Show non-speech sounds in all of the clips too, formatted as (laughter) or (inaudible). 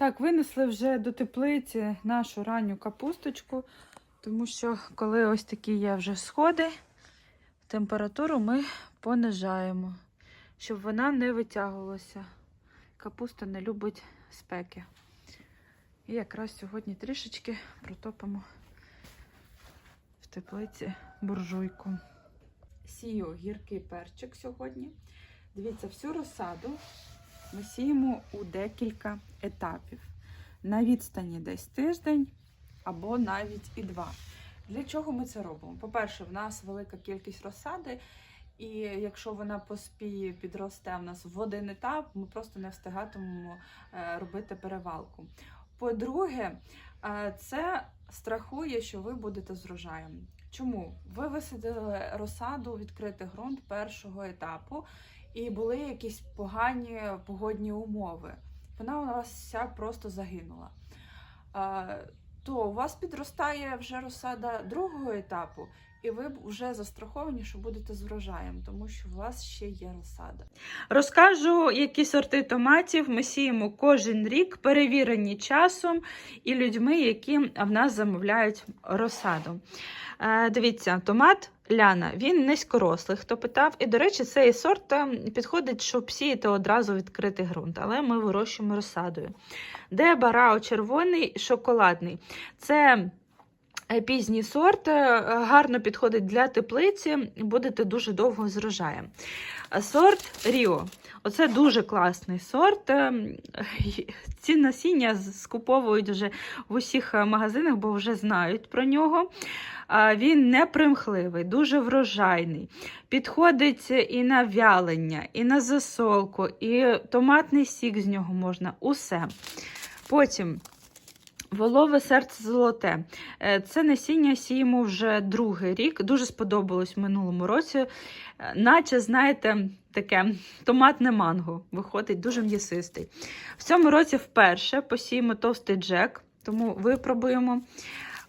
Так, винесли вже до теплиці нашу ранню капусточку, тому що коли ось такі є вже сходи, температуру ми понижаємо, щоб вона не витягувалася. Капуста не любить спеки. І якраз сьогодні трішечки протопимо в теплиці буржуйку. Сію гіркий перчик сьогодні. Дивіться, всю розсаду ми сіємо у декілька етапів. На відстані десь тиждень або навіть і два. Для чого ми це робимо? По-перше, в нас велика кількість розсади, і якщо вона поспіє підросте в нас в один етап, ми просто не встигатимемо е, робити перевалку. По-друге, е, це страхує, що ви будете з врожаєм. Чому? Ви висадили розсаду відкритий ґрунт першого етапу, і були якісь погані погодні умови. Вона у вас вся просто загинула. То у вас підростає вже розсада другого етапу, і ви вже застраховані, що будете з врожаєм, тому що у вас ще є розсада. Розкажу, які сорти томатів ми сіємо кожен рік, перевірені часом і людьми, які в нас замовляють розсаду. Е, Дивіться, томат Ляна, він низькорослий, хто питав. І, до речі, цей сорт е, підходить, щоб сіяти одразу відкритий ґрунт, але ми вирощуємо розсадою. Де барао червоний, шоколадний. Це е, пізній сорт, е, гарно підходить для теплиці, будете дуже довго з рожаєм. Сорт Ріо. Оце дуже класний сорт. Е, Ці насіння скуповують вже в усіх е, магазинах, бо вже знають про нього. Він непримхливий, дуже врожайний. Підходить і на вялення, і на засолку, і томатний сік з нього можна. Усе. Потім волове серце золоте. Е, Це насіння сіємо вже другий рік. Дуже сподобалось в минулому році. Е, Наче, знаєте, таке томатне манго виходить дуже м'ясистий. В цьому році вперше посіємо товстий джек, тому випробуємо.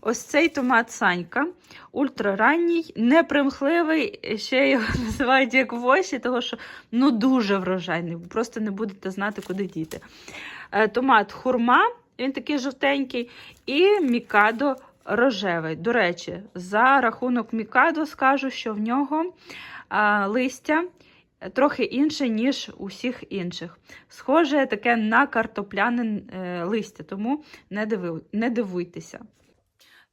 Ось цей томат Санька, ультраранній, непримхливий, ще його (laughs) називають як воші, тому що ну дуже врожайний. Просто не будете знати, куди діти. Е, Томат хурма, він такий жовтенький, і мікадо рожевий. До речі, за рахунок мікадо скажу, що в нього а, листя трохи інше, ніж усіх інших. Схоже таке на картопляне е, листя, тому не, диви, не дивуйтеся.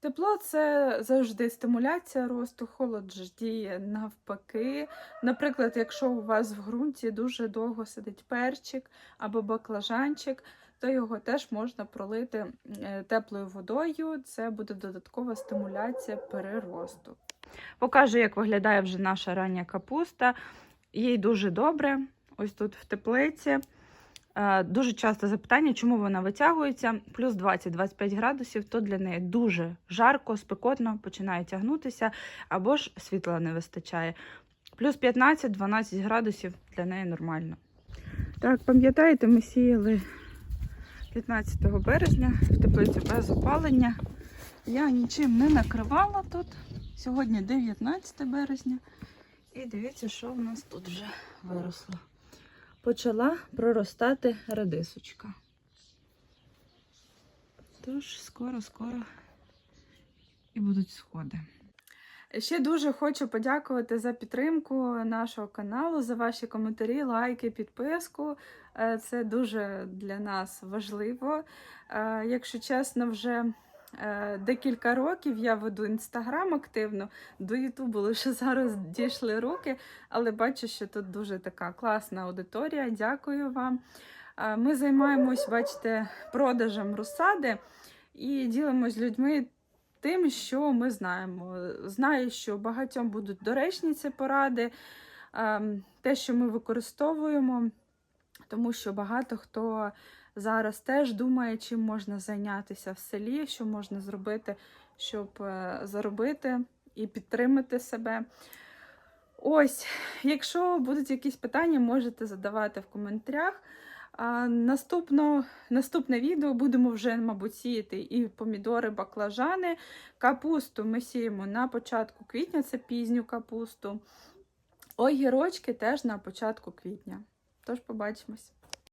Тепло це завжди стимуляція росту, холод ж діє навпаки. Наприклад, якщо у вас в ґрунті дуже довго сидить перчик або баклажанчик, то його теж можна пролити е, теплою водою. Це буде додаткова стимуляція переросту. Покажу, як виглядає вже наша рання капуста. Їй дуже добре. Ось тут в теплиці. Е, Дуже часто запитання, чому вона витягується. Плюс 20-25 градусів, то для неї дуже жарко, спекотно, починає тягнутися, або ж світла не вистачає. Плюс 15-12 градусів для неї нормально. Так, пам'ятаєте, ми сіяли 15 березня в теплицю без опалення. Я нічим не накривала тут. Сьогодні 19 березня. І дивіться, що в нас тут вже виросло почала проростати редисочка. Тож, скоро-скоро і будуть сходи. Ще дуже хочу подякувати за підтримку нашого каналу, за ваші коментарі, лайки, підписку. Е, Це дуже для нас важливо. Е, Якщо чесно, вже е, декілька років я веду інстаграм активно, до Ютубу лише зараз дійшли руки, але бачу, що тут дуже така класна аудиторія. Дякую вам. Ми займаємось, бачите, продажем розсади і ділимось з людьми тим, що ми знаємо. Знаю, що багатьом будуть доречні ці поради, ем, те, що ми використовуємо, тому що багато хто зараз теж думає, чим можна зайнятися в селі, що можна зробити, щоб е, заробити і підтримати себе. Ось, якщо будуть якісь питання, можете задавати в коментарях. А наступно, наступне відео будемо вже, мабуть, сіяти і помідори, баклажани. Капусту ми сіємо на початку квітня, це пізню капусту. Огірочки теж на початку квітня. Тож побачимось.